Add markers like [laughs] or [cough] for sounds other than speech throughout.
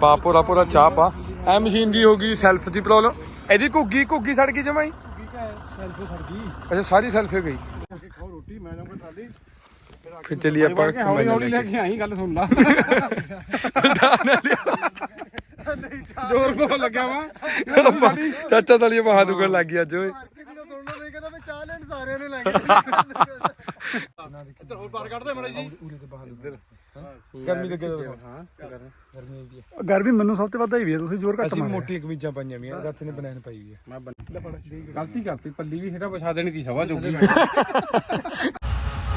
ਪਾ ਪੂਰਾ ਪੂਰਾ ਚਾਹ ਪਾ। ਐ ਮਸ਼ੀਨ ਦੀ ਹੋ ਗਈ ਸੈਲਫ ਦੀ ਪ੍ਰੋਬਲਮ ਇਹਦੀ ਘੁੱਗੀ ਘੁੱਗੀ ਸੜ ਗਈ ਜਮਾਈ ਸੈਲਫ ਸੜ ਗਈ। ਅੱਛਾ ਸਾਰੀ ਸੈਲਫ ਗਈ। ਖਾਓ ਰੋਟੀ ਮੈਂ ਫਿਰ ਚੱਲੀ ਆਪਾਂ ਹੌਲੀ ਹੌਲੀ ਲੈ ਕੇ ਆਈ ਗੱਲ ਸੁਣ ਲਾ। ਜ਼ੋਰ ਬਹੁਤ ਲੱਗਿਆ ਵਾ। ਚਾਚਾ ਤਲੀ ਬਾਹਾਂ ਦੁਗਣ ਲੱਗ ਗਈ ਅੱਜ ਓਏ। ਹਰਕੀ ਦੀ ਸੁਣਨਾ ਨਹੀਂ ਕਹਿੰਦਾ ਮੈਂ ਚਾਹ ਲੈਣ ਸਾਰਿਆਂ ਨੇ ਲੈ ਕੇ [laughs] ਇੱਧਰ ਗਰਮੀ ਹਾਂ ਮੈਨੂੰ ਸਭ ਤੋਂ ਵੱਧ ਹੀ ਵੀ ਹੈ ਤੁਸੀਂ ਜ਼ੋਰ ਘੱਟ ਅਸੀਂ ਮਾਰਿਆ। ਮੋਟੀਆਂ ਕਮੀਜ਼ਾਂ ਪਾਈਆਂ ਵੀਆਂ ਰੱਥ ਨੇ ਬਨੈਣ ਪਾਈ ਵੀ ਆ। ਮੈਂ ਗਲਤੀ ਕਰਤੀ ਪੱਲੀ ਵੀ ਹੇਠਾਂ ਵਿਛਾ ਦੇਣੀ ਸੀ ਸਵਾ ਚੁੱਕੀ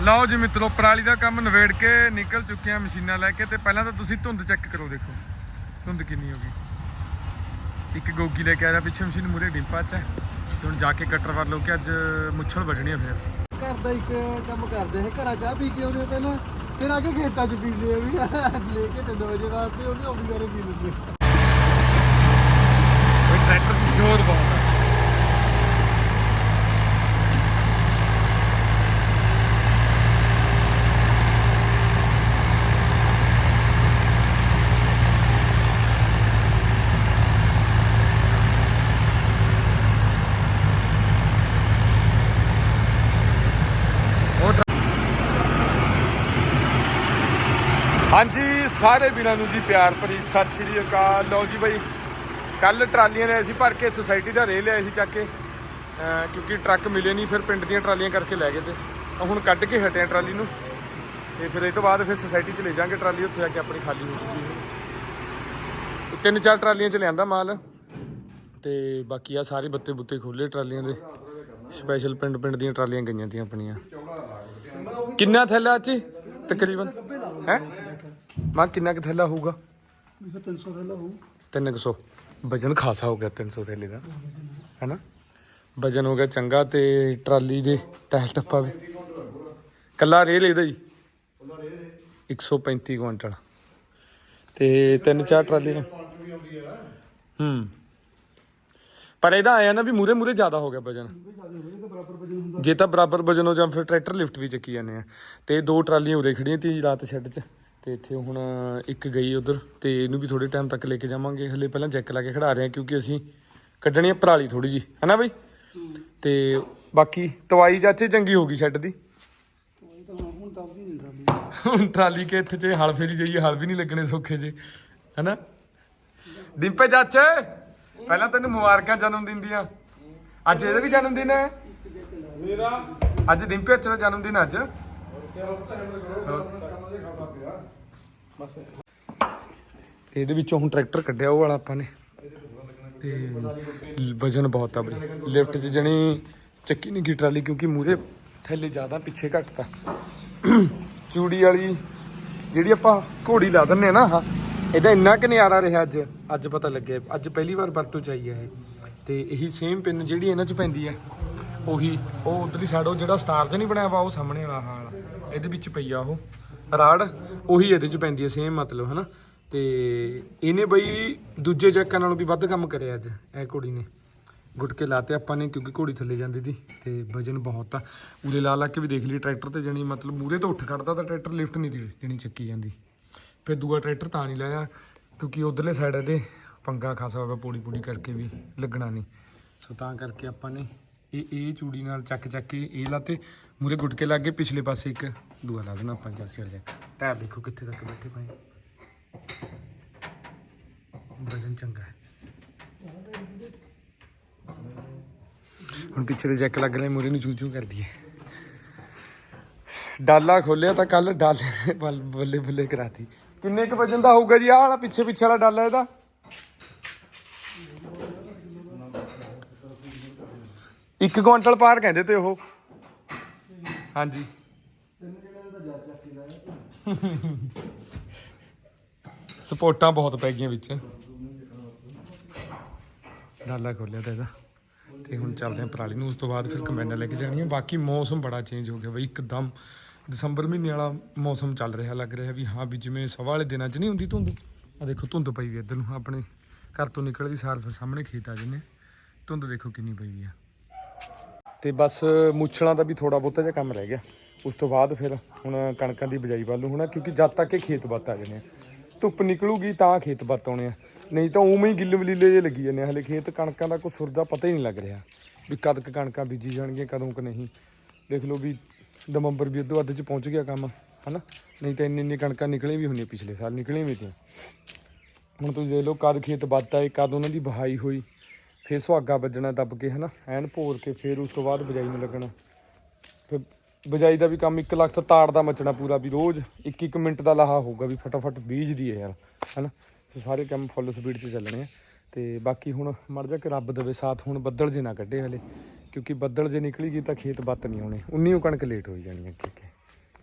ਲਓ ਜੀ ਮਿੱਤਰੋ ਪਰਾਲੀ ਦਾ ਕੰਮ ਨਵੇੜ ਕੇ ਨਿਕਲ ਚੁੱਕੇ ਆ ਮਸ਼ੀਨਾਂ ਲੈ ਕੇ ਤੇ ਪਹਿਲਾਂ ਤਾਂ ਤੁਸੀਂ ਧੁੰਦ ਚੈੱਕ ਕਰੋ ਦੇਖੋ। ਧੁੰਦ ਕਿੰਨੀ ਹੋ ਗਈ। ਇੱਕ ਗੋਗੀ ਲੈ ਕੇ ਆ ਰਿਹਾ ਪਿੱਛੇ ਮਸ਼ੀਨ ਮੂਰੇ ਡਿੰਪਾ ਚ। ਹੈ ਹੁਣ ਜਾ ਕੇ ਕਟਰ ਵੱਲ ਲੋ ਕੇ ਅੱਜ ਮੁੱਛਲ ਵੱਢਣੀ ਆ ਫਿਰ। ਘਰ ਦਾ ਇੱਕ ਕੰਮ ਕਰਦੇ ਹੈ ਘਰਾਂ ਚਾਹ ਪੀ ਕੇ ਆਉਂਦੇ ਪਹਿਲਾਂ? ਫਿਰ ਆ ਕੇ ਖੇਤਾਂ 'ਚ ਪੀਂਦੇ ਆ ਵੀ। ਲੈ ਕੇ 3 ਵਜੇ ਵਾਸਤੇ ਉਹਨੇ ਆਉਂਦੀ ਵਾਰੇ ਪੀ ਲੈਂਦੇ। ਕੋਈ ਟਰੈਕਟਰ ਜ਼ੋਰ ਬਹੁਤ ਹੈ ਉਹ ਟਰ- ਹਾਂਜੀ ਸਾਰੇ ਵੀਰਾਂ ਨੂੰ ਜੀ ਪਿਆਰ ਭਰੀ ਸਤਿ ਸ਼੍ਰੀ ਅਕਾਲ। ਲਓ ਜੀ ਬਾਈ ਕੱਲ ਟਰਾਲੀਆਂ ਨੇ ਅਸੀਂ ਭਰ ਕੇ, ਸੁਸਾਇਟੀ ਦਾ ਰੇਲ ਲਿਆ ਸੀ ਚੱਕ ਕੇ। ਕਿਉਂਕਿ ਟਰੱਕ ਮਿਲੇ ਨਹੀਂ, ਫਿਰ ਪਿੰਡ ਦੀਆਂ ਟਰਾਲੀਆਂ ਕਰਕੇ ਲੈ ਗਏ ਤੇ। ਹੁਣ ਕੱਢ ਕੇ ਹਟਿਆ ਟਰਾਲੀ ਨੂੰ। ਤੇ ਫਿਰ ਇਹ ਤੋਂ ਬਾਅਦ ਫਿਰ ਸੁਸਾਇਟੀ 'ਚ ਲੈ ਜਾਾਂਗੇ ਟਰਾਲੀ, ਉੱਥੇ ਜਾ ਕੇ ਆਪਣੀ ਖਾਲੀ ਹੋ ਜੂਗੀ ਤਿੰਨ ਚਾਰ ਟਰਾਲੀਆਂ 'ਚ ਲਿਆਂਦਾ ਮਾਲ। ਤੇ ਬਾਕੀ ਆ ਸਾਰੇ ਬੱਤੇ ਬੁੱਤੇ ਖੋਲੇ ਟਰਾਲੀਆਂ ਦੇ। ਸਪੈਸ਼ਲ ਪਿੰਡ ਪਿੰਡ ਦੀਆਂ ਟਰਾਲੀਆਂ ਗਈਆਂ ਤੀਆਂ ਆਪਣੀਆਂ। ਕਿੰਨਾ ਥੈਲਾ ਅੱਜ? ਤਕਰੀਬਨ। ਹੈ? ਮਾਂ ਕਿੰਨਾ ਕੁ ਥੈਲਾ ਹੋਊਗਾ? ਵੀ 300 ਦਾ ਲਹੂ 300 ਵਜਨ ਖਾਸਾ ਹੋ ਗਿਆ 300 ਥੈਲੇ ਦਾ। ਹੈਨਾ? ਵਜਨ ਹੋ ਗਿਆ ਚੰਗਾ ਤੇ ਟਰਾਲੀ ਦੇ ਟਾਇਰ ਟੱਪਾ ਵੀ। ਕੱਲਾ ਰੇ ਲੈਦਾ ਜੀ। 135 ਕੁਇੰਟਲ। ਤੇ ਤਿੰਨ ਚਾਰ ਟਰਾਲੀਆਂ ਹੂੰ। ਪਰ ਇਹਦਾ ਆਇਆ ਨਾ ਵੀ ਮੂਰੇ ਮੂਰੇ ਜ਼ਿਆਦਾ ਹੋ ਗਿਆ ਵਜਨ। ਜੇ ਤਾਂ ਬਰਾਬਰ ਵਜਨ ਹੋ ਜਾਂ ਫਿਰ ਟਰੈਕਟਰ ਲਿਫਟ ਵੀ ਚੱਕੀ ਜਾਂਦੇ ਆ। ਤੇ ਦੋ ਟਰਾਲੀਆਂ ਉਰੇ ਖੜੀਆਂ ਤੀ ਰਾਤ ਸ਼ੈੱਡ 'ਚ। ਤੇ ਇੱਥੇ ਹੁਣ ਇੱਕ ਗਈ ਉਧਰ ਤੇ ਇਹਨੂੰ ਵੀ ਥੋੜੇ ਟਾਈਮ ਤੱਕ ਲੈ ਕੇ ਜਾਵਾਂਗੇ। ਹਲੇ ਪਹਿਲਾਂ ਚੈੱਕ ਲਾ ਕੇ ਖੜਾ ਰਹੇ ਆ ਕਿਉਂਕਿ ਅਸੀਂ ਕੱਢਣੀ ਆ ਪਰਾਲੀ ਥੋੜੀ ਜੀ ਹੈਨਾ ਬਈ? ਤੇ ਬਾਕੀ ਤਵਾਈ ਚਾਚੇ ਚੰਗੀ ਹੋ ਗਈ ਸ਼ੈੱਡ ਦੀ। ਹੁਣ ਟਰਾਲੀ। ਕੇ ਇੱਥੇ ਚ ਹਲ ਫੇਰੀ ਜਾਈਏ ਹਲ ਵੀ ਨਹੀਂ ਲੱਗਣੇ ਸੌਖੇ ਜੇ। ਹੈਨਾ ਡਿੰਪੇ ਚਾਚੇ ਪਹਿਲਾਂ ਤੈਨੂੰ ਮੁਬਾਰਕਾਂ ਜਨਮ ਦਿਨ ਦੀਆਂ। ਅੱਜ ਇਹਦਾ ਵੀ ਜਨਮ ਦਿਨ ਹੈ। ਮੇਰਾ ਅੱਜ ਡਿੰਪੇ ਅੱਛਾ ਦਾ ਜਨਮ ਦਿਨ ਅੱਜ। ਤੇ ਇਹਦੇ ਵਿੱਚੋਂ ਹੁਣ ਟਰੈਕਟਰ ਕੱਢਿਆ ਉਹ ਵਾਲਾ ਆਪਾਂ ਨੇ। ਤੇ ਵਜਨ ਬਹੁਤ ਆ ਬਈ। ਲਿਫਟ 'ਚ ਜਣੀ ਚੱਕੀ ਨਹੀਂ ਗਈ ਟਰਾਲੀ ਕਿਉਂਕਿ ਮੂਰੇ ਥੱਲੇ ਜ਼ਿਆਦਾ ਪਿੱਛੇ ਘੱਟ ਤਾ ਚੂੜੀ ਵਾਲੀ ਜਿਹੜੀ ਆਪਾਂ ਘੋੜੀ ਲਾ ਦਿੰਨੇ ਆ ਨਾ ਆਹ, ਇਹਦਾ ਇੰਨਾ ਕਿ ਨਿਆਰਾ ਰਿਹਾ ਅੱਜ। ਅੱਜ ਪਤਾ ਲੱਗਿਆ। ਅੱਜ ਪਹਿਲੀ ਵਾਰ ਵਰਤੋਂ ਚ ਆਈ ਹੈ ਇਹ। ਤੇ ਇਹੀ ਸੇਮ ਪਿੰਨ ਜਿਹੜੀ ਇਹਨਾਂ ਚ ਪੈਂਦੀ ਹੈ ਉਹੀ, ਉਹ ਉਧਰਲੀ ਸਾਈਡ ਉਹ ਜਿਹੜਾ ਸਟਾਰ ਤੇ ਨਹੀਂ ਬਣਿਆ ਵਾ, ਉਹ ਸਾਹਮਣੇ ਵਾਲਾ ਹਾਲ ਇਹਦੇ ਵਿੱਚ ਪਈ ਆ ਉਹ। ਰਾੜ, ਉਹੀ ਇਹਦੇ ਚ ਪੈਂਦੀ ਹੈ ਸੇਮ ਮਤਲਬ, ਹਨਾ? ਤੇ ਇਹਨੇ ਬਈ ਦੂਜੇ ਜੈਕਾਂ ਨਾਲੋਂ ਵੀ ਵੱਧ ਕੰਮ ਕਰਿਆ ਅੱਜ, ਇਹ ਕੁੜੀ ਨੇ। ਗੁਟਕੇ ਲਾਤੇ ਆਪਾਂ ਨੇ, ਕਿਉਂਕਿ ਘੋੜੀ ਥੱਲੇ ਜਾਂਦੀ ਸੀ ਤੇ ਵਜਨ ਬਹੁਤ ਆ। ਉਰੇ ਲਾ ਲਾ ਕੇ ਵੀ ਦੇਖ ਲਈ, ਟਰੈਕਟਰ ਤੇ ਜਣੀ ਮਤਲਬ ਮੂਰੇ ਤੋਂ ਉੱਠ ਖੜਦਾ ਤਾਂ ਟਰੈਕਟਰ ਲਿਫਟ ਨਹੀਂ ਦੀ ਜਣੀ ਚੱਕੀ ਜਾਂਦੀ। ਫਿਰ ਦੂਆ ਟਰੈਕਟਰ ਤਾਂ ਨਹੀਂ ਲਾਇਆ, ਕਿਉਂਕਿ ਉਧਰਲੇ ਸਾਈਡ ਦੇ ਪੰਗਾ ਖਾਸਾ ਹੋਵੇ ਪੂੜੀ ਪੂੜੀ ਕਰਕੇ ਵੀ ਲੱਗਣਾ ਨਹੀਂ। ਸੋ ਤਾਂ ਕਰਕੇ ਆਪਾਂ ਨੇ ਇਹ ਇਹ ਚੂੜੀ ਨਾਲ ਚੱਕ ਚੱਕ ਕੇ ਇਹ ਲਾਤੇ। ਮੂਰੇ ਗੁਟਕੇ ਲਾ ਗਏ, ਪਿਛਲੇ ਪਾਸੇ ਇੱਕ। ਦੂਆ ਲਾ ਦੇਣਾ ਆਪਾਂ ਜਾਸੀ ਵਾਲਾ ਟਾਇਰ ਦੇਖੋ ਕਿੱਥੇ ਤੱਕ ਬੈਠੇ ਪਏ ਵਜਨ ਚੰਗਾ ਹੈ। ਹੁਣ ਪਿੱਛੇ ਦੇ ਜੈਕ ਲੱਗ ਰਿਹਾ ਮੂਰੇ ਨੂੰ ਚੂ ਚੂ ਕਰਦੀ ਹੈ। ਡਾਲਾ ਖੋਲਿਆ ਤਾਂ ਕੱਲ ਡਾਲੇ ਬੱਲੇ ਬੱਲੇ ਕਰਾਤੀ। ਕਿੰਨੇ ਕ ਵਜਨ ਦਾ ਹੋਊਗਾ ਜੀ? ਆਹ ਵਾਲਾ ਪਿੱਛੇ ਪਿੱਛੇ ਵਾਲਾ ਡਾਲਾ ਇਹਦਾ। ਇੱਕ ਕੁਇੰਟਲ ਪਾਰ ਕਹਿੰਦੇ ਤੇ ਉਹ। ਹਾਂਜੀ। ਸਪੋਰਟਾਂ ਬਹੁਤ ਪੈ ਗਈਆਂ ਵਿੱਚ। ਡਾਲਾ ਖੋਲਿਆ ਤਾਂ ਇਹਦਾ। ਤੇ ਹੁਣ ਚੱਲਦੇ ਆਂ ਪਰਾਲੀ ਨੂੰ। ਉਸ ਤੋਂ ਬਾਅਦ ਫਿਰ ਕੰਬਾਈਨਾਂ ਲੈ ਕੇ ਜਾਣੀ ਹੈ ਬਾਕੀ ਮੌਸਮ ਬੜਾ ਚੇਂਜ ਹੋ ਗਿਆ ਬਈ, ਇੱਕਦਮ ਦਸੰਬਰ ਮਹੀਨੇ ਵਾਲਾ ਮੌਸਮ ਚੱਲ ਰਿਹਾ, ਲੱਗ ਰਿਹਾ ਵੀ ਹਾਂ ਵੀ ਜਿਵੇਂ ਸਵਾ ਵਾਲੇ ਦਿਨਾਂ 'ਚ ਨਹੀਂ ਹੁੰਦੀ ਧੁੰਦ। ਆ ਦੇਖੋ ਧੁੰਦ ਪਈ ਵੀ ਇੱਧਰ ਨੂੰ। ਆਪਣੇ ਘਰ ਤੋਂ ਨਿਕਲਦੀ ਸਾਰ ਫਿਰ ਸਾਹਮਣੇ ਖੇਤ ਆ ਜੰਨੇ ਧੁੰਦ ਦੇਖੋ ਕਿੰਨੀ ਪਈ ਵੀ ਆ। ਤੇ ਬਸ ਮੁੱਛਲਾਂ ਦਾ ਵੀ ਥੋੜਾ ਬਹੁਤਾ ਜਿਹਾ ਕੰਮ ਰਹਿ ਗਿਆ। ਉਸ ਤੋਂ ਬਾਅਦ ਫਿਰ ਹੁਣ ਕਣਕਾਂ ਦੀ ਬਿਜਾਈ ਵੱਲ ਨੂੰ ਹੋਣਾ, ਕਿਉਂਕਿ ਜਦ ਤੱਕ ਇਹ ਖੇਤ ਵੱਤ ਆ ਜਨੇ ਧੁੱਪ ਨਿਕਲੂਗੀ ਤਾਂ ਖੇਤ ਬੱਤ ਆਉਣੇ ਆ, ਨਹੀਂ ਤਾਂ ਉਵੇਂ ਹੀ ਗਿੱਲ ਮਲੀਲੇ ਜੇ ਲੱਗੀ ਜਾਂਦੇ ਆ, ਹਲੇ ਖੇਤ ਕਣਕਾਂ ਦਾ ਕੋਈ ਸੁਰਦਾ ਪਤਾ ਹੀ ਨਹੀਂ ਲੱਗ ਰਿਹਾ ਵੀ ਕਦ ਕ ਕਣਕਾਂ ਬੀਜੀ ਜਾਣਗੀਆਂ, ਕਦੋਂ ਕ ਨਹੀਂ। ਦੇਖ ਲਓ ਵੀ ਨਵੰਬਰ ਵੀ ਅੱਧੋ ਅੱਧ ਚ ਪਹੁੰਚ ਗਿਆ ਕੰਮ, ਹਨਾ? ਨਹੀਂ ਤਾਂ ਇੰਨੀ ਇੰਨੀ ਕਣਕਾਂ ਨਿਕਲੀਆਂ ਵੀ ਹੁੰਦੀਆਂ ਪਿਛਲੇ ਸਾਲ, ਨਿਕਲੀਆਂ ਵੀ ਤੀਆਂ। ਹੁਣ ਤੁਸੀਂ ਦੇਖ ਲਓ ਕਦ ਖੇਤ ਵੱਧ ਆਏ, ਕਦ ਉਹਨਾਂ ਦੀ ਬਹਾਈ ਹੋਈ, ਫੇਰ ਸੁਹਾਗਾ ਵੱਜਣਾ ਦੱਬ ਕੇ, ਹਨਾ? ਐਨ ਭੋਰ ਕੇ ਫੇਰ ਉਸ ਤੋਂ ਬਾਅਦ ਬਜਾਈ ਨੂੰ ਲੱਗਣਾ। ਫਿਰ ਬਜਾਈ ਦਾ ਵੀ ਕੰਮ 1 ਲੱਖ ਤਾੜ ਦਾ ਮਚਣਾ ਪੂਰਾ ਵੀ ਰੋਜ਼ 1-1 ਮਿੰਟ ਦਾ ਲਾਹਾ ਹੋਊਗਾ ਵੀ ਫਟਾਫਟ ਬੀਜਦੀ ਹੈ ਯਾਰ, ਹਨਾ? ਤੇ ਸਾਰੇ ਕੰਮ ਫੁੱਲ ਸਪੀਡ 'ਚ ਚੱਲਣੇ ਆ। ਤੇ ਬਾਕੀ ਹੁਣ ਮਰ ਜਾ ਕੇ ਰੱਬ ਦੇਵੇ, ਸਾਥ ਹੁਣ ਬੱਦਲ ਜੇ ਨਾ ਕੱਢੇ ਹਲੇ, ਕਿਉਂਕਿ ਬੱਦਲ ਜੇ ਨਿਕਲੀ ਗਈ ਤਾਂ ਖੇਤ ਬੱਤ ਨਹੀਂ ਹੋਣੇ। ਉਨੀ ਉਹ ਕਣਕ ਲੇਟ ਹੋਈ ਜਾਣੀ ਅੱਗੇ ਅੱਗੇ,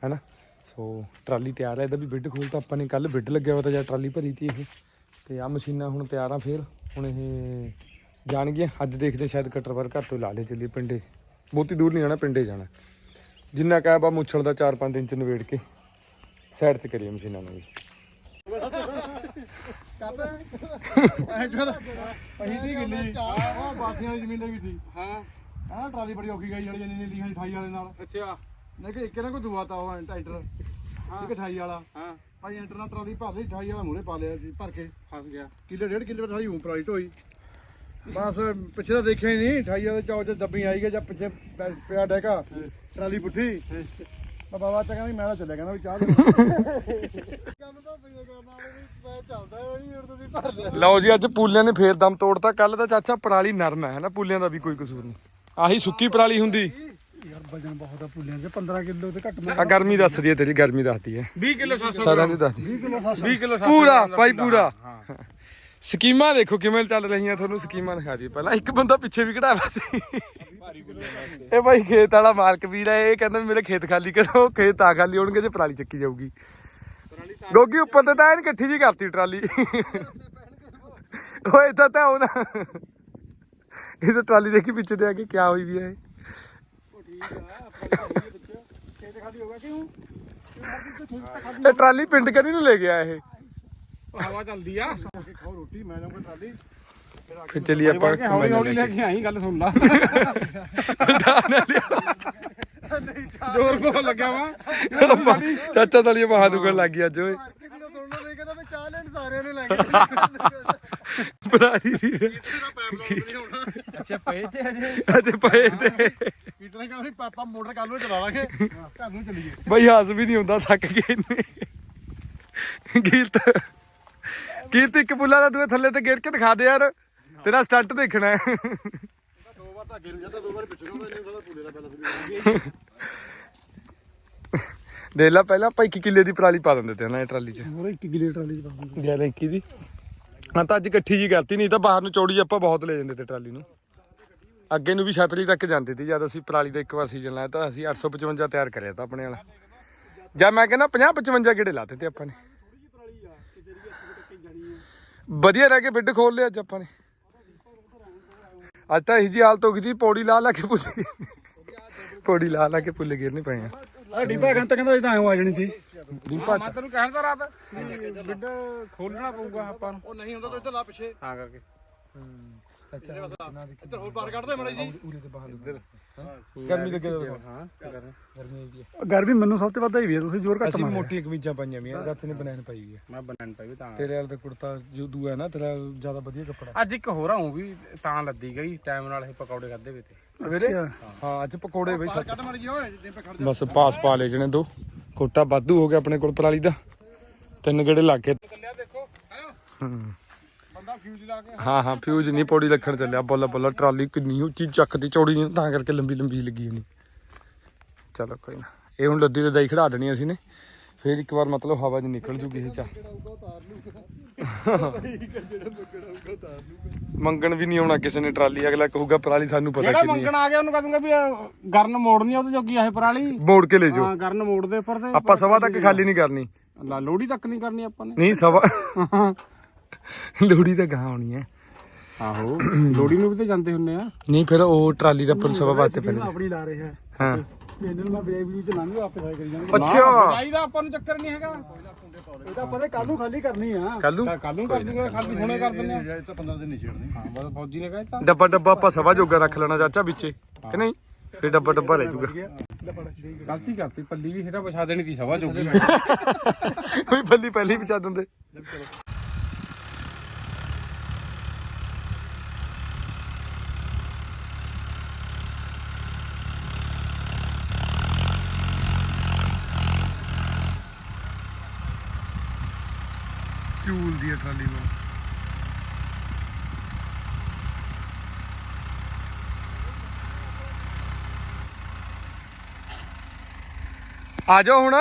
ਹਨਾ? ਸੋ ਟਰਾਲੀ ਤਿਆਰ ਹੈ ਇਹਦਾ ਵੀ ਬਿੱਡ ਖੋਲ ਤਾਂ ਆਪਾਂ ਨੇ ਕੱਲ ਬਿੱਡ ਲੱਗਿਆ ਹੋਇਆ ਤਾਂ ਜਾਂ ਟਰਾਲੀ ਭਰੀ ਤੀ ਇਹ। ਤੇ ਆ ਮਸ਼ੀਨਾਂ ਹੁਣ ਤਿਆਰ ਆ ਫੇਰ, ਹੁਣ ਇਹ ਜਾਣਗੀਆਂ। ਅੱਜ ਦੇਖਦੇ ਸ਼ਾਇਦ ਕਟਰ ਵਰ ਘਰ ਤੋਂ ਲਾ ਲੈ ਚੱਲੀਏ ਪਿੰਡੇ। 'ਚ ਬਹੁਤੀ ਦੂਰ ਨਹੀਂ ਜਾਣਾ ਪਿੰਡੇ ਜਾਣਾ। ਜਿੰਨਾ ਕਹਿ ਬਾ ਮੁੱਛਲ ਦਾ 4-5 ਦਿਨ ਚ ਨਵੇੜ ਕੇ ਸਾਈਡ 'ਚ ਕਰੀਏ ਮਸ਼ੀਨਾਂ ਨੂੰ ਵੀ। ਪਹੀ ਦੀ ਗਿੱਲੀ ਉਹ ਬਾਸੀਆਂ ਵਾਲੀ ਜ਼ਮੀਨ ਦੇ ਵੀ ਸੀ ਹਾਂ ਆਹ ਟਰਾਲੀ ਬੜੀ ਔਖੀ ਗਈ ਵਾਲੀ ਜਿੰਨੀ ਨੀਲੀ ਵਾਲੀ 28 ਵਾਲੇ ਨਾਲ ਅੱਛਾ। ਮੈਂ ਕਿ ਇੱਕ ਨਾ ਕੋਈ ਦੁਆ ਤਾ ਉਹ ਟਾਈਟਰ ਇੱਕ 28 ਵਾਲਾ ਹਾਂ। ਭਾਈ ਐਂਟਰ ਨਾਲ ਟਰਾਲੀ ਭਰ ਲਈ 28 ਵਾਲਾ ਮੂਰੇ ਪਾ ਲਿਆ ਸੀ ਭਰ ਕੇ ਫਸ ਗਿਆ। ਕਿਲੋ ਡੇਢ ਕਿਲੋ ਟਰਾਲੀ ਉਂ ਪਰਾਲੀ ਢੋਈ ਬਸ ਪਿੱਛੇ ਤਾਂ ਦੇਖਿਆ ਹੀ ਨਹੀਂ 28 ਵਾਲੇ ਚੌਚ ਦੱਬੀ ਆਈ ਗਿਆ ਜਾਂ ਪਿੱਛੇ ਪਿਆ ਡੈਕਾ। ਟਰਾਲੀ ਪੁੱਠੀ। ਮੈਂ ਬਾਬਾ ਚ ਕਹਿੰਦਾ ਵੀ ਮੈਂ ਤਾਂ ਚੱਲਿਆ ਕਹਿੰਦਾ ਵੀ ਚਾਹ ਦੇ ਕੰਮ ਤਾਂ ਪਈਆ ਕਰਨ ਵਾਲੇ ਵੀ ਮੈਂ ਚੱਲਦਾ ਨਹੀਂ ਹੁਣ ਤੁਸੀਂ ਭਰ ਲਿਆ। ਲਓ ਜੀ ਅੱਜ ਪੂਲਿਆਂ ਨੇ ਫੇਰ ਦਮ ਤੋੜਤਾ। ਕੱਲ ਦਾ ਚਾਚਾ ਪਰਾਲੀ ਨਰਮ ਹੈ ਨਾ ਪੂਲਿਆਂ ਦਾ ਵੀ ਕੋਈ ਕਸੂਰ ਨਹੀਂ। ਆਹੀ ਸੁੱਕੀ ਪਰਾਲੀ ਹੁੰਦੀ। ਯਾਰ ਵਜਨ ਬਹੁਤ ਆ ਪੁੱਲਿਆਂ ਦੇ 15 ਕਿਲੋ ਤੇ ਘੱਟ ਆ ਗਰਮੀ ਦੱਸਦੀ ਹੈ ਤੇਰੀ ਗਰਮੀ ਦੱਸਦੀ ਹੈ। 20 ਕਿਲੋ 700 ਸਾਰਿਆਂ ਦੀ ਦੱਸਦੀ। 20 ਕਿਲੋ 20 ਕਿਲੋ ਪੂਰਾ ਭਾਈ ਪੂਰਾ। ਸਕੀਮਾਂ ਦੇਖੋ ਕਿਵੇਂ ਚੱਲ ਰਹੀਆਂ ਤੁਹਾਨੂੰ ਸਕੀਮਾਂ ਦਿਖਾ ਦਈਏ। ਪਹਿਲਾਂ ਇੱਕ ਬੰਦਾ ਪਿੱਛੇ ਵੀ ਕਢਾਇਆ ਸੀ। ਇਹ ਭਾਈ ਖੇਤ ਵਾਲਾ ਮਾਲਕ ਵੀਰ ਹੈ ਇਹ ਕਹਿੰਦਾ ਵੀ ਮੇਰੇ ਖੇਤ ਖਾਲੀ ਕਰੋ ਖੇਤ ਆ ਖਾਲੀ ਹੋਣਗੇ ਜੇ ਪਰਾਲੀ ਚੱਕੀ ਜਾਊਗੀ। ਗੋਗੀ ਉੱਪਰ ਤੇ ਤਾਂ ਐਨ ਇਕੱਠੀ ਜੀ ਕਰਤੀ ਟਰਾਲੀ। ਓਏ ਤਾਂ ਤਾਂ ਉਹ ਨਾ ਇਹ ਤਾਂ ਟਰਾਲੀ ਦੇਖੀ ਪਿੱਛੇ ਤੇ ਆ ਕੇ ਕਿਆ ਹੋਈ ਵੀ ਹੈ ਇਹ। ਖੇਤ ਖਾਲੀ ਹੋਗਾ ਕਿਉਂ ਇਹ ਟਰਾਲੀ ਪਿੰਡ ਕਰੀ ਨੂੰ ਲੈ ਗਿਆ ਇਹ। ਹਵਾ ਚੱਲਦੀ ਆ। ਖਾਓ ਰੋਟੀ ਮੈਂ ਕੋਈ ਟਰਾਲੀ। ਫਿਰ ਚਲੀ ਆਪਾਂ ਹੌਲੀ ਹੌਲੀ ਲੈ ਕੇ। ਆਈ ਗੱਲ ਸੁਣ ਲਾ। ਜ਼ੋਰ ਕੋ ਲੱਗਿਆ ਵਾ। ਚਾਚਾ ਤਲੀਏ ਬਾਹਾਂ ਦੁਖਣ ਲੱਗ ਗਈ ਅੱਜ ਓਏ। ਮਾਰਕੀਟ ਦਾ ਸੁਣਨਾ? ਨਹੀਂ ਕਹਿੰਦਾ ਮੈਂ ਚਾਹ ਲੈਣ ਸਾਰਿਆਂ ਨੇ ਲੈ ਕੇ ਪਰਾਲੀ ਦੀ ਇਹਦਾ ਪੈਪ ਲਾਉਣ ਨਹੀਂ ਹੋਣਾ ਅੱਛਾ ਪਏ ਤੇ ਅਜੇ ਅੱਜ ਪਏ ਤੇ। ਕਹਿੰਦਾ ਵੀ ਪਾਪਾ ਮੋਟਰ ਕੱਲ ਨੂੰ ਚਲਾ ਲਾਂਗੇ। ਘਰ ਨੂੰ ਚੱਲੀਏ। ਬਈ ਹਾਸ ਵੀ ਨਹੀਂ ਹੁੰਦਾ ਥੱਕ ਗਏ ਇੰਨੇ ਕੀਰਤ ਕੀਰਤ ਇੱਕ ਪੁੱਲਾ ਦਾ ਤੂੰ ਥੱਲੇ ਤੇ ਗੇੜ ਕੇ ਦਿਖਾ ਦੇ ਯਾਰ। ਤੇਰਾ ਸਟੰਟ ਦੇਖਣਾ ਹੈ। ਦੋ ਵਾਰ ਧੱਕੇ ਨੂੰ ਜਾਂਦਾ ਦੋ ਵਾਰ ਪਿੱਛੇ ਨੂੰ ਜਾਂਦਾ ਸਾਲਾ ਪੂਲੇ ਦਾ ਪਹਿਲਾਂ ਦੇਖ ਲੈ ਪਹਿਲਾਂ ਆਪਾਂ 1 ਕਿੱਲੇ ਦੀ ਪਰਾਲੀ ਪਾ ਦਿੰਦੇ ਤੇ ਨਾ ਇਹ ਟਰਾਲੀ 'ਚ। ਹੋਰ 1 ਕਿਲੇ ਟਰਾਲੀ ਚ ਪਾਉਂਦੇ 11 21 ਦੀ। ਹਾਂ ਤਾਂ ਅੱਜ ਇਕੱਠੀ ਜੀ ਕਰਤੀ ਨਹੀਂ ਤਾਂ ਬਾਹਰ ਨੂੰ ਚੌੜੀ ਆਪਾਂ ਬਹੁਤ ਲੈ ਜਾਂਦੇ ਤੇ ਟਰਾਲੀ ਨੂੰ। ਅੱਗੇ ਨੂੰ ਵੀ ਛਤਰੀ ਤੱਕ ਜਾਂਦੇ ਸੀ ਜਦ ਅਸੀਂ ਪਰਾਲੀ ਦਾ ਇੱਕ ਵਾਰ ਸੀਜ਼ਨ ਲਾਇਆ ਤਾਂ ਅਸੀਂ 855 ਤਿਆਰ ਕਰਿਆ ਤਾਂ ਆਪਣੇ ਵਾਲਾ। ਜਾਂ ਮੈਂ ਕਹਿੰਦਾ 50 55 ਗੇੜੇ ਲਾਤੇ ਤੇ ਆਪਾਂ ਨੇ। ਵਧੀਆ ਰਹਿ ਕੇ ਬਿੱਡ ਖੋਲ ਲਿਆ ਅੱਜ ਆਪਾਂ ਨੇ। ਅੱਜ ਤਾਂ ਇਹੀ ਜੀ ਹਾਲਤ ਹੋ ਗਈ ਸੀ ਪੌੜੀ ਲਾ ਲਾ ਕੇ ਭੁੱਲ ਗਏ। ਪੌੜੀ ਲਾ ਲਾ ਕੇ ਭੁੱਲ ਗਏ ਨਹੀਂ ਪਏ ਆ ਡੀਪਾ ਕਹਿੰਦਾ ਕਹਿੰਦਾ ਇਦਾਂ ਆ ਜਾਣੀ ਸੀ। ਮੈਂ ਤੈਨੂੰ ਕਹਿਣ ਦਾ ਰਾਤ। ਬਿੱਡ ਖੋਲਣਾ ਪਊਗਾ ਆਪਾਂ ਨੂੰ। ਉਹ ਨਹੀਂ ਹੁੰਦਾ ਤਾਂ ਇੱਧਰ ਲਾ ਪਿੱਛੇ। ਤਾਂ ਕਰਕੇ। ਇੱਧਰ ਹੋਰ ਬਾਹਰ ਕੱਢ ਦੇ ਮੜਾ ਜੀ। ਗਰਮੀ ਲੱਗੇ ਹਾਂ ਗਰਮੀ ਮੈਨੂੰ ਸਭ ਤੋਂ ਵੱਧ ਹੀ ਵੀ ਹੈ ਤੁਸੀਂ ਜ਼ੋਰ ਘੱਟ ਅਸੀਂ ਮੋਟੀਆਂ ਕਮੀਜ਼ਾਂ ਪਾਈਆਂ ਵੀਆਂ ਰੱਤ ਨੇ ਬਨੈਣ ਪਾਈ ਵੀ ਆ। ਮੈਂ ਬਣਨ ਪਈ ਤਾਂ। ਤੇਰੇ ਵਾਲਾ ਤਾਂ ਕੁੜਤਾ ਜੋ ਦੂਆ ਹੈ ਨਾ ਤੇਰਾ ਜ਼ਿਆਦਾ ਵਧੀਆ ਕੱਪੜਾ। ਅੱਜ ਇੱਕ ਹੋਰ ਆਉਂ ਵੀ ਤਾਂ ਲੱਦੀ ਗਈ ਟਾਈਮ ਨਾਲ ਇਹ ਪਕੌੜੇ ਖਾਦੇ ਵੇ ਤੇ ਸਵੇਰੇ? ਹਾਂ ਅੱਜ ਪਕੌੜੇ ਬਈ ਕੱਢ ਮੜ ਜੀ ਓਏ ਦੇ ਪੇ ਖੜ ਬਸ ਪਾਸ ਪਾ ਲੈ ਜਣੇ ਦੋ। ਕੋਟਾ ਵਾਧੂ ਹੋ ਗਿਆ ਆਪਣੇ ਕੋਲ ਪਰਾਲੀ ਦਾ। ਤਿੰਨ ਗੇੜੇ ਲੱਗ ਗਏ ਚੱਲਿਆ ਦੇਖੋ। ਆਇਓ ਹੂੰ। ਹਾਂ ਹਾਂ ਫਿਊਜ਼ ਨਹੀਂ ਪੌੜੀ ਲੱਖਣ ਚੱਲਿਆ ਬੋਲਾ ਬੋਲਾ ਟਰਾਲੀ ਕਿੰਨੀ ਉੱਚੀ ਚੱਕਦੀ ਚੌੜੀ ਨਹੀਂ ਤਾਂ ਕਰਕੇ ਲੰਬੀ ਲੰਬੀ ਲੱਗੀ ਨਹੀਂ ਚਲੋ ਕੋਈ ਨਾ ਇਹ ਹੁਣ ਲੱਦੀ ਤੇ ਦਾਈ ਖੜਾ ਦੇਣੀ ਅਸੀਂ ਨੇ। ਫੇਰ ਇੱਕ ਵਾਰ ਮਤਲਬ ਹਵਾ 'ਚ ਨਿਕਲ ਜੂਗੀ ਇਹ ਚਾ। ਮੰਗਣ ਵੀ ਨਹੀਂ ਆਉਣਾ ਕਿਸੇ ਨੇ ਟਰਾਲੀ ਅਗਲਾ ਕਹੂਗਾ ਪਰਾਲੀ ਸਾਨੂੰ ਪਤਾ ਕਿੰਨੀ ਮੰਗਣ ਆ ਗਿਆ ਉਹਨੂੰ ਕਹ ਦੂੰਗਾ ਵੀ ਗਰਨ ਮੋੜਨੀ ਆ ਉਹਦੇ ਜੋਗੀ ਇਹ ਪਰਾਲੀ। ਮੋੜ ਕੇ ਲੈ ਜਾਓ। ਹਾਂ ਗਰਨ ਮੋੜ ਦੇ ਉੱਪਰ ਤੇ। ਆਪਾਂ ਸਵਾ ਤੱਕ ਖਾਲੀ ਨਹੀਂ ਕਰਨੀ। ਲਾ ਲੋੜੀ ਤੱਕ ਨਹੀਂ ਕਰਨੀ ਆਪਾਂ ਨੇ। ਨਹੀਂ ਸਵਾ [laughs] ਲੋੜੀ ਤਾਂ ਗਾਂ ਆਉਣੀ ਹੈ। ਆਹੋ ਲੋੜੀ ਨੂੰ ਵੀ ਤੇ ਜਾਂਦੇ ਹੁੰਨੇ ਆ। ਨਹੀਂ ਫਿਰ ਉਹ ਟਰਾਲੀ ਦਾ ਪੁਲ ਸਵਾ ਵਾਸਤੇ ਪੈਣੀ ਆਪਣੀ ਲਾ ਰਹੇ। ਹੈ। ਹਾਂ ਇਹਨਾਂ ਨੂੰ ਮੈਂ ਬੇਬੀ ਵੀ ਚਲਾਉਂਗਾ ਆਪੇ ਸਾਈ ਕਰੀ ਜਾਣਗੇ ਅੱਛਾ। ਚਾਹੀਦਾ ਆਪਾਂ ਨੂੰ ਚੱਕਰ ਨਹੀਂ ਹੈਗਾ। ਇਹਦਾ ਨੇ ਕੱਲ ਨੂੰ ਖਾਲੀ ਕਰਨੀ ਆ। ਕੱਲੂ ਕੱਲ ਨੂੰ ਕਰ ਦੂੰਗਾ ਖਾਲੀ ਹੁਣੇ ਕਰ ਦਿੰਦੇ ਆ। ਇਹ ਤਾਂ 15 ਦਿਨ ਨਹੀਂ ਛੇੜਨੀ। ਹਾਂ ਬਸ ਫੌਜੀ ਨੇ ਕਹਿਤਾ ਡੱਬਾ ਡੱਬਾ ਆਪਾਂ ਸਵਾ ਜੋਗਾ ਰੱਖ ਲੈਣਾ ਚਾਚਾ ਵਿੱਚੇ ਕਿ ਨਹੀਂ? ਫਿਰ ਡੱਬਾ ਡੱਬਾ ਰਹਿ ਜੂਗਾ। ਗਲਤੀ ਕਰਤੀ ਪੱਲੀ ਵੀ ਹੇਠਾਂ ਵਿਛਾ ਦੇਣੀ ਸੀ ਸਵਾ ਜੋਗੀ। ਕੋਈ ਬੱਲੀ ਪਹਿਲੀ ਵਿਚਾ ਦਿੰਦੇ। ਚੂਲ ਦੀ ਹੈ ਟਰਾਲੀ ਨੂੰ। ਆ ਜਾਓ ਹੁਣ।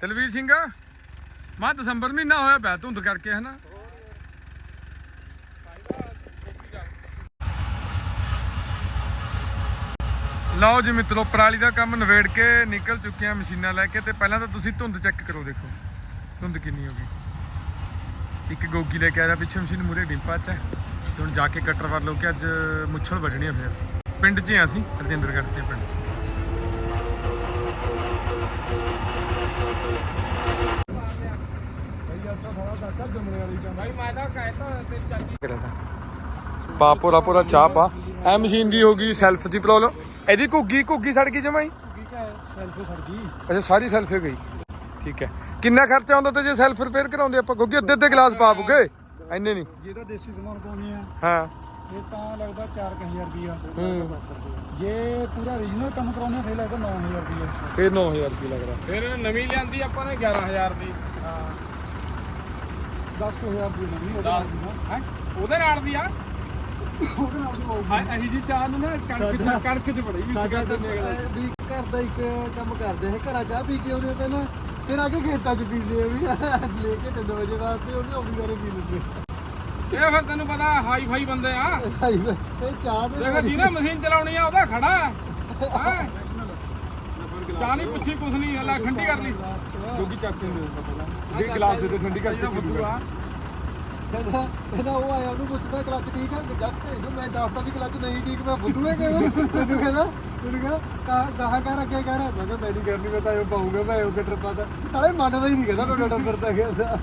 ਤਲਵੀਰ ਸਿੰਘ, ਮਾ ਦਸੰਬਰ ਮਹੀਨਾ ਹੋਇਆ ਪਿਆ ਧੁੰਦ ਕਰਕੇ, ਹਨਾ? ਲਓ ਜੀ ਮਿੱਤਰੋ, ਪਰਾਲੀ ਦਾ ਕੰਮ ਨਵੇੜ ਕੇ ਨਿਕਲ ਚੁੱਕੇ ਆ ਮਸ਼ੀਨਾਂ ਲੈ ਕੇ ਤੇ ਪਹਿਲਾਂ ਤਾਂ ਤੁਸੀਂ ਧੁੰਦ ਚੈੱਕ ਕਰੋ ਦੇਖੋ। ਧੁੰਦ ਕਿੰਨੀ ਹੋ ਗਈ? ਇੱਕ ਗੋਗੀ ਲੈ ਕੇ ਆ ਰਿਹਾ ਪਿੱਛੇ ਮਸ਼ੀਨ ਮੂਰੇ ਡਿੰਪਾ ਚ। ਤੇ ਹੁਣ ਜਾ ਕੇ ਕਟਰ ਵਾਰ ਲੋ ਕੇ ਅੱਜ ਮੁੱਛਲ ਵੱਢਣੀ ਆ ਫਿਰ। ਪਿੰਡ 'ਚ ਆ ਅਸੀਂ ਰਜਿੰਦਰਗੜ੍ਹ 'ਚ ਪਿੰਡ ਪਾ ਪੂਰਾ ਪੂਰਾ ਚਾਹ ਪਾ। ਐ ਮਸ਼ੀਨ ਦੀ ਹੋ ਗਈ? ਸੈਲਫ ਦੀ ਪ੍ਰੋਬਲਮ ਇਹਦੀ ਘੁੱਗੀ ਘੁੱਗੀ ਸੜ ਗਈ ਜਮਾਈ ਸੈਲਫ ਸੜ ਗਈ। ਅੱਛਾ ਸਾਰੀ ਸੈਲਫ ਹੀ ਗਈ। ਠੀਕ ਹੈ। ਕਿੰਨਾ ਖਰਚਾ ਆਉਂਦਾ ਤੇ ਜੇ ਸੈਲਫ ਰਿਪੇਅਰ ਕਰਾਉਂਦੇ ਆਪਾਂ? ਕਿਉਂਕਿ ਅੱਧੇ ਅੱਧੇ ਗਲਾਸ ਪਾ ਬੁਗੇ। ਐਨੇ ਨਹੀਂ। ਜੇ ਤਾਂ ਦੇਸੀ ਸਮਾਨ ਪਾਉਣੀ ਆ ਹਾਂ। ਇਹ ਤਾਂ ਲੱਗਦਾ 4000 ਰੁਪਿਆ ਹੂੰ। ਜੇ ਪੂਰਾ ਰੀਜਨਲ ਕੰਮ ਕਰਾਉਣਾ ਫਿਰ ਲੱਗਦਾ 9000 ਰੁਪਿਆ ਫੇਰ 9000 ਰੁਪਏ ਲੱਗ ਰਿਹਾ ਫਿਰ ਨਵੀਂ ਲਿਆਂਦੀ ਆਪਾਂ ਨੇ 11000 ਦੀ। 10000 ਰੁਪਏ ਨਹੀਂ ਉਹਦਾ ਹੈ? ਉਹਦੇ ਨਾਲ ਦੀ ਆ? ਉਹਦੇ ਨਾਲ ਦੀ ਹੋਊਗੀ ਹਾਂ ਅਹੀ ਜੀ ਚਾਹ ਨੂੰ ਨਾ ਕਣਕ ਚ ਕਣਕ ਚ ਬੜੀ ਵੀ ਘਰ ਦਾ ਇੱਕ ਕੰਮ ਕਰਦੇ ਹੈ ਘਰਾਂ ਚਾਹ ਪੀ ਕੇ ਆਉਂਦੇ ਪਹਿਲਾਂ। ਫਿਰ ਆ ਕੇ ਖੇਤਾਂ 'ਚ ਪੀਂਦੇ ਆ ਵੀ। ਲੈ ਕੇ 3 ਵਜੇ ਵਾਸਤੇ ਉਹਨੇ ਆਉਂਦੀ ਵਾਰੇ ਪੀ ਲੈਂਦੇ। ਇਹ ਫਿਰ ਤੈਨੂੰ ਪਤਾ ਹਾਈ ਫਾਈ ਬੰਦੇ ਆ। ਭਾਈ ਇਹ ਚਾਹ ਦੇ ਦੇਖ ਜਿਹਨੇ ਮਸ਼ੀਨ ਚਲਾਉਣੀ ਆ ਉਹਦਾ ਖੜਾ। ਹੈ? ਹੈਂ? ਚਾਹ ਨਹੀਂ ਪੁੱਛੀ ਕੁਛ ਨਹੀਂ ਹਲਾ ਠੰਡੀ ਕਰ ਲਈ। ਕਿਉਂਕਿ ਚਾਚੇ ਨੂੰ ਦੇ ਗਲਾਸ ਦੇ ਠੰਡੀ ਕਰਕੇ ਪੀਊਗਾ ਕਹਿੰਦਾ ਕਹਿੰਦਾ ਉਹ ਆਇਆ ਉਹਨੂੰ ਪੁੱਛਦਾ ਕਲੱਚ ਠੀਕ ਹੈ ਜੱਟ ਇਹਨੂੰ ਮੈਂ ਦੱਸਦਾ ਵੀ ਕਲੱਚ ਨਹੀਂ ਠੀਕ ਮੈਂ ਫੁੱਦੂ ਹੈ ਕਹਿੰਦਾ। ਮੈਨੂੰ ਕਹਿੰਦਾ ਮੈਨੂੰ ਕਹਿੰਦਾ ਕਹਾ ਕਹਾ ਕਰ ਅੱਗੇ ਕਰ। ਮੈਂ ਕਿਹਾ ਮੈਂ ਨਹੀਂ ਕਰਨੀ ਮੈਂ ਤਾਂ ਇਹ ਪਾਉਂਗਾ ਮੈਂ ਉਹ ਗੱਟਰ ਪਾਦਾ ਸਾਲੇ ਮੰਨਦਾ ਹੀ ਨਹੀਂ ਕਹਿੰਦਾ ਤੁਹਾਡਾ ਨੰਬਰ ਤਾਂ। ਕਹਿੰਦਾ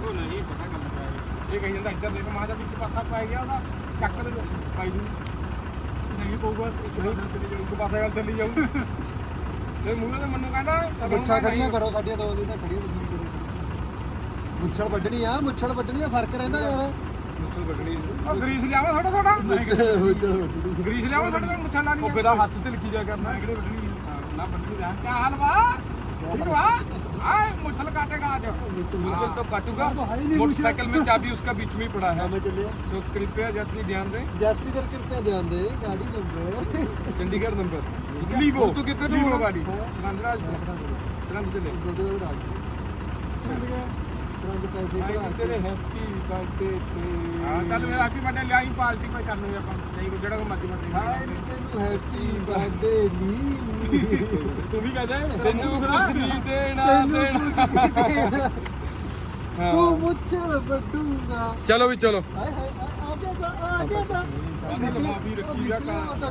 ਉਹ ਨਹੀਂ ਪਤਾ ਗੱਲ ਕਿਆ ਹੈ। ਇਹ ਕਹੀ ਜਾਂਦਾ ਇੱਧਰ ਦੇਖ ਮਾਂ ਦਾ ਵਿੱਚ ਪਾਸਾ ਪੈ ਗਿਆ ਉਹਦਾ ਚੱਕ ਦੇ ਪਾਈ ਨੂੰ। ਨਹੀਂ ਪਊਗਾ ਇੱਕ ਪਾਸੇ ਗੱਲ ਚੱਲੀ ਜਾਊ। ਤੇ ਮੂਹਰੇ ਤੇ ਮੈਨੂੰ ਕਹਿੰਦਾ ਖੜੀਆਂ ਕਰੋ ਸਾਡੀਆਂ ਦੋ ਦਿਨ ਤਾਂ ਖੜੀਆਂ ਮੁੱਛਾਂ ਮੁੱਛਾਂ ਵੱਢਣੀ ਆ ਮੁੱਛਾਂ ਵੱਢਣੀ ਆ ਫਰਕ ਰਹਿੰਦਾ ਯਾਰ ਮੁੱਛਲ ਵੱਢਣੀ ਉਹ ਗਰੀਸ ਲਿਆਵਾ ਥੋੜਾ ਥੋੜਾ ਗਰੀਸ ਲਿਆਵਾ ਥੋੜਾ ਥੋੜਾ ਮੁੱਛਾਂ ਲਾਣੀ ਉਹ ਫੇਰਾ ਹੱਥ ਤੇ ਲਿਖੀ ਜਾ ਕਰਨਾ ਕਿਹੜੇ ਵੱਢਣੀ ਨਾ ਵੱਢਣੀ ਰਹਿ ਕੀ ਹਾਲ ਵਾ ठीक हुआ आए मुच्छल काटेगा आज मुच्छल तो काटूंगा मोटरसाइकिल में चाबी उसका बीच में ही पड़ा है ਮੈਂ ਚੱਲਿਆ तो कृपया यात्री ध्यान दें ਯਾਤਰੀ ਕਰਕੇ ਰੁਪਏ ਦੇ ਆਂਦੇ ਗਾੜੀ ਨੰਬਰ चंडीगढ़ नंबर लीवो तो कितने दूर हो गाड़ी सरंदराज सरंद चले ਪੈਸੇ ਤੇਰੇ ਹੈਪੀ ਬਰਥਡੇ ਹਾਂ ਚੱਲ ਮੇਰਾ ਹੈਪੀ ਬਰਥਡੇ ਲਿਆਈ ਪਾਰਟੀ ਕੋਈ ਕਰ ਲੂਗੇ ਆਪਾਂ। ਨਹੀਂ ਜਿਹੜਾ ਕੋ ਮਰਜ਼ੀ ਬਰਥਡੇ ਹਾਏ ਨੀ ਤੈਨੂੰ ਹੈਪੀ ਬਰਥਡੇ ਨੀ। [laughs] ਤੂੰ ਵੀ ਕਹਦੇ ਤੈਨੂੰ ਖੁਸ਼ੀ ਦੇਣਾ ਦੇਣਾ। ਤੂੰ ਮੁੱਛੜ ਵੱਡੂਗਾ ਚਲੋ ਵੀ ਚਲੋ। ਹਾਏ ਹਾਏ ਆ ਗਿਆ ਤਾਂ ਆ ਗਿਆ ਤਾਂ। ਮਾਫੀ ਰੱਖੀ ਆ ਕਾ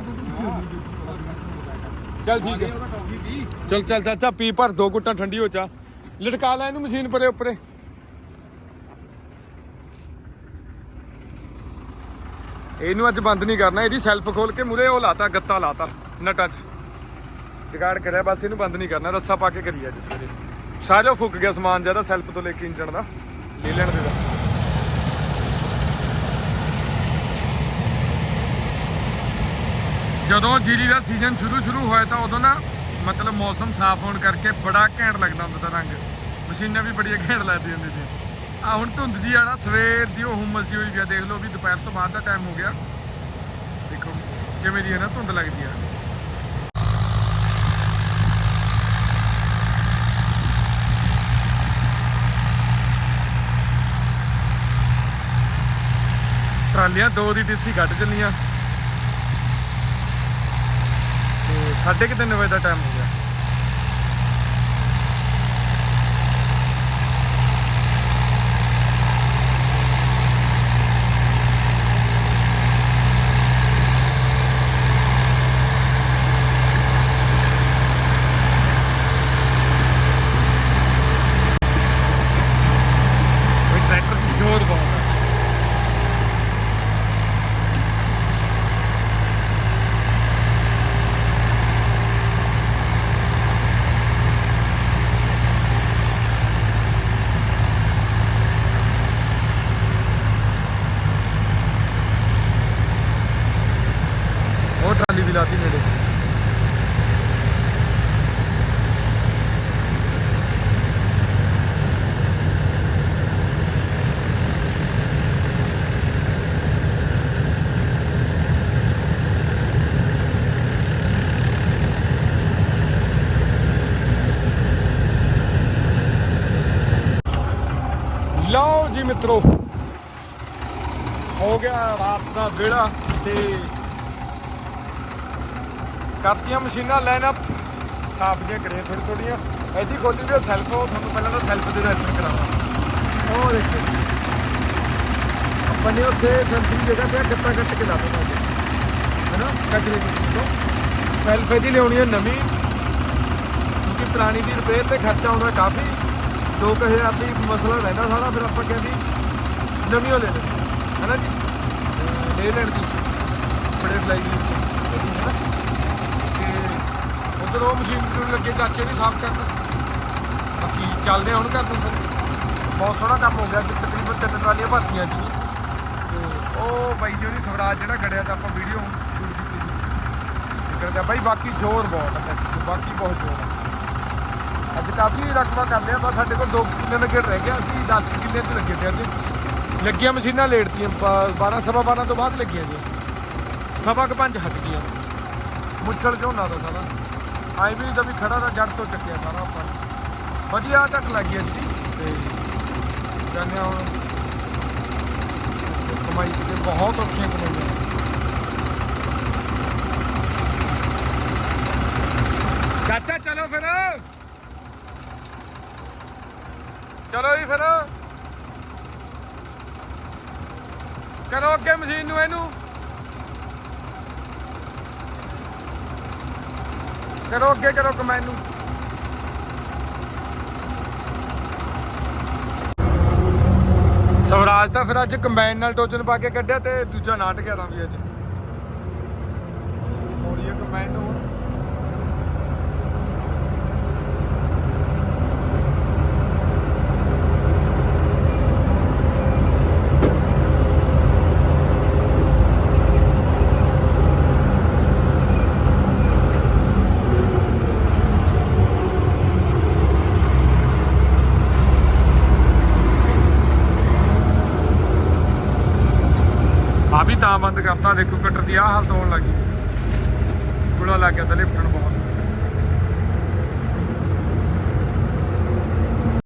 ਚੱਲ ਠੀਕ ਹੈ। ਚਲ ਚੱਲ ਚਾਚਾ ਪੀ ਭਰ ਦੋ ਗੁੱਟਾਂ ਠੰਡੀ ਹੋ ਚਾ। ਲਟਕਾ ਲੈ ਇਹਨੂੰ ਮਸ਼ੀਨ ਪਰੇ ਉੱਪਰੇ। ਇਹਨੂੰ ਅੱਜ ਬੰਦ ਨਹੀਂ ਕਰਨਾ, ਇਹਦੀ ਸੈਲਫ ਖੋਲ ਕੇ ਮੂਰੇ ਉਹ ਲਾਤਾ, ਗੱਤਾ ਲਾਤਾ, ਨਟਾਂ 'ਚ। ਜਗਾੜ ਕਰਿਆ, ਬਸ ਇਹਨੂੰ ਬੰਦ ਨਹੀਂ ਕਰਨਾ, ਰੱਸਾ ਪਾ ਕੇ ਕਰੀ ਅੱਜ ਸਵੇਰੇ। ਸਾਰਾ ਫੁੱਕ ਗਿਆ ਸਮਾਨ ਜ਼ਿਆਦਾ ਸੈਲਫ ਤੋਂ ਲੈ ਕੇ ਇੰਜਣ ਦਾ, ਲੈ ਲੈਣ ਦੇ ਦਾ। ਜਦੋਂ ਜੀਰੀ ਦਾ ਸੀਜ਼ਨ ਸ਼ੁਰੂ ਸ਼ੁਰੂ ਹੋਇਆ ਤਾਂ ਉਦੋਂ ਨਾ ਮਤਲਬ ਮੌਸਮ ਸਾਫ਼ ਹੋਣ ਕਰਕੇ ਬੜਾ ਘੈਂਟ ਲੱਗਦਾ ਹੁੰਦਾ ਤਾਂ ਰੰਗ। ਮਸ਼ੀਨਾਂ ਵੀ ਬੜੀਆਂ ਘੈਂਟ ਲੱਗਦੀਆਂ ਹੁੰਦੀਆਂ ਆ ਹੁਣ ਧੁੰਦ ਜੀ ਆਣਾ ਸਵੇਰ ਦੀ ਉਹ ਹੁਮਸ ਜੀ ਹੋਈ ਗਿਆ ਦੇਖ ਲਓ ਵੀ ਦੁਪਹਿਰ ਤੋਂ ਬਾਅਦ ਦਾ ਟਾਈਮ ਹੋ ਗਿਆ। ਦੇਖੋ ਕਿਵੇਂ ਦੀ ਹੈ ਨਾ, ਧੁੰਦ ਲੱਗਦੀ ਆ। ਟਰਾਲੀਆਂ ਦੋ ਦੀ ਦੇਸੀ ਕੱਢ ਚੱਲੀਆਂ। ਤੇ ਸਾਢੇ ਕੁ ਤਿੰਨ ਵਜੇ ਦਾ ਟਾਈਮ ਹੋ ਗਿਆ ਵੀ ਟਰੈਕਟਰ ਦੀ ਜ਼ੋਰ ਬਹੁਤ ਹੈ ਲਓ ਜੀ ਮਿੱਤਰੋ, ਹੋ ਗਿਆ ਰਾਤ ਦਾ ਵੇਲਾ ਤੇ ਕਰਤੀਆਂ ਮਸ਼ੀਨਾਂ ਲਾਈਨ ਅਪ ਸਾਫ਼ ਜਿਹੀਆਂ ਕਰੀਆਂ ਥੋੜੀ ਥੋੜੀਆਂ ਐਦੀ ਖੋਲੀ ਵੀ ਸੈਲਫ ਉਹ ਤੁਹਾਨੂੰ ਪਹਿਲਾਂ ਤਾਂ ਸੈਲਫ ਦੇ ਦਰਸ਼ਨ ਕਰਾਵਾਂ। ਉਹ ਦੇਖੋ ਆਪਾਂ ਨੇ ਉੱਥੇ ਸੈਲਫ ਦੀ ਜਗ੍ਹਾ ਤੇ ਗੱਤਾ ਕੱਟ ਕੇ ਲਾ ਦਿੱਤਾ ਹੈਨਾ? ਕਚਰੇ ਦੀ ਸੈਲਫ ਇਹਦੀ ਲਿਆਉਣੀ ਹੈ ਨਵੀਂ। ਕਿਉਂਕਿ ਪੁਰਾਣੀ ਦੀ ਰਿਪੇਅਰ ਤੇ ਖਰਚਾ ਆਉਂਦਾ ਕਾਫੀ। 2000 ਦੀ ਮਸਲਾ ਰਹਿੰਦਾ ਸਾਰਾ, ਫਿਰ ਆਪਾਂ ਕਿਹਾ ਨਵੀਂ ਓ ਲੈ ਲੈ ਹੈਨਾ ਜੀ? ਅਹ ਲੈ ਲੈਣ ਦੀ ਬੜੇ ਫਲਾਈ ਦੀ ਤੇ। ਉਧਰ ਉਹ ਮਸ਼ੀਨ ਨੂੰ ਲੱਗੇ ਚਾਚੇ ਵੀ ਸਾਫ਼ ਕਰਨ। ਬਾਕੀ ਚੱਲਦੇ ਹੁਣ ਘਰ ਨੂੰ ਬਹੁਤ ਸੋਹਣਾ ਕੰਮ ਹੋ ਗਿਆ, ਤਕਰੀਬਨ ਤਿੰਨ ਟਰਾਲੀਆਂ ਭਰਤੀਆਂ ਜੀ। ਤੇ ਉਹ ਬਾਈ ਜੀ ਉਹਦੀ ਸਵਰਾਜ ਜਿਹੜਾ ਗੜਿਆ ਤਾਂ ਆਪਾਂ ਵੀਡੀਓ ਸ਼ੂਟ ਕੀਤੀ ਸੀ। ਨਿਕਲਦਾ ਬਾਈ ਬਾਕੀ ਜ਼ੋਰ ਬਹੁਤ ਹੈ ਬਾਕੀ ਬਹੁਤ ਜ਼ੋਰ ਹੈ ਅੱਜ ਕਾਫੀ ਰਕਬਾ ਕਰ ਲਿਆ, ਬਸ ਸਾਡੇ ਕੋਲ 2 ਕਿੱਲੇ ਦਾ ਗੇੜ ਰਹਿ ਗਿਆ ਅਸੀਂ 10 ਕਿੱਲੇ ਤੇ ਲੱਗੇ ਤੇ ਅੱਜ ਲੱਗੀਆਂ ਮਸ਼ੀਨਾਂ ਲੇੜਤੀਆਂ 12 ਸਵਾ 12 ਤੋਂ ਬਾਅਦ ਲੱਗੀਆਂ ਜੀ। ਸਵਾ ਕੁ ਪੰਜ ਹਟ ਗਈਆਂ। ਮੁੱਛਲ ਝੋਨਾ ਦਾ ਸਾਰਾ। ਆਈ ਵੀ ਦਾ ਵੀ ਖੜਾ ਦਾ ਜੜ ਤੋਂ ਚੱਕਿਆ ਸਾਰਾ ਆਪਾਂ। ਵਧੀਆ ਝਟ ਲੱਗ ਗਿਆ ਜੀ। ਤੇ ਜਾਨੇ ਹੁਣ ਕਮਾਈ ਤੇ ਬਹੁਤ ਔਖੀਆਂ ਕਮਾਈਆਂ ਚਾਚਾ ਚਲੋ ਫਿਰ ਚਲੋ ਜੀ ਫਿਰ ਕਰੋ ਅੱਗੇ ਮਸ਼ੀਨ ਨੂੰ ਇਹਨੂੰ ਕਰੋ ਅੱਗੇ ਕਰੋ ਕਮੈਨ ਨੂੰ। ਸਵਰਾਜ ਤਾਂ ਫਿਰ ਅੱਜ ਕੰਬਾਈਨ ਨਾਲ ਟੋਚਨ ਪਾ ਕੇ ਕੱਢਿਆ ਤੇ ਦੂਜਾ ਨਾਟ ਗਿਆ ਵੀ ਅੱਜ ਮੋੜੀਏ ਕੰਬਾਈਨ ਨੂੰ ਹੁਣ। ਆ ਵੀ ਤਾਂ ਬੰਦ ਕਰਤਾ ਦੇਖੋ ਕਟਰ ਦੀ ਆ ਹਾਲਤ ਹੋਣ ਲੱਗੀ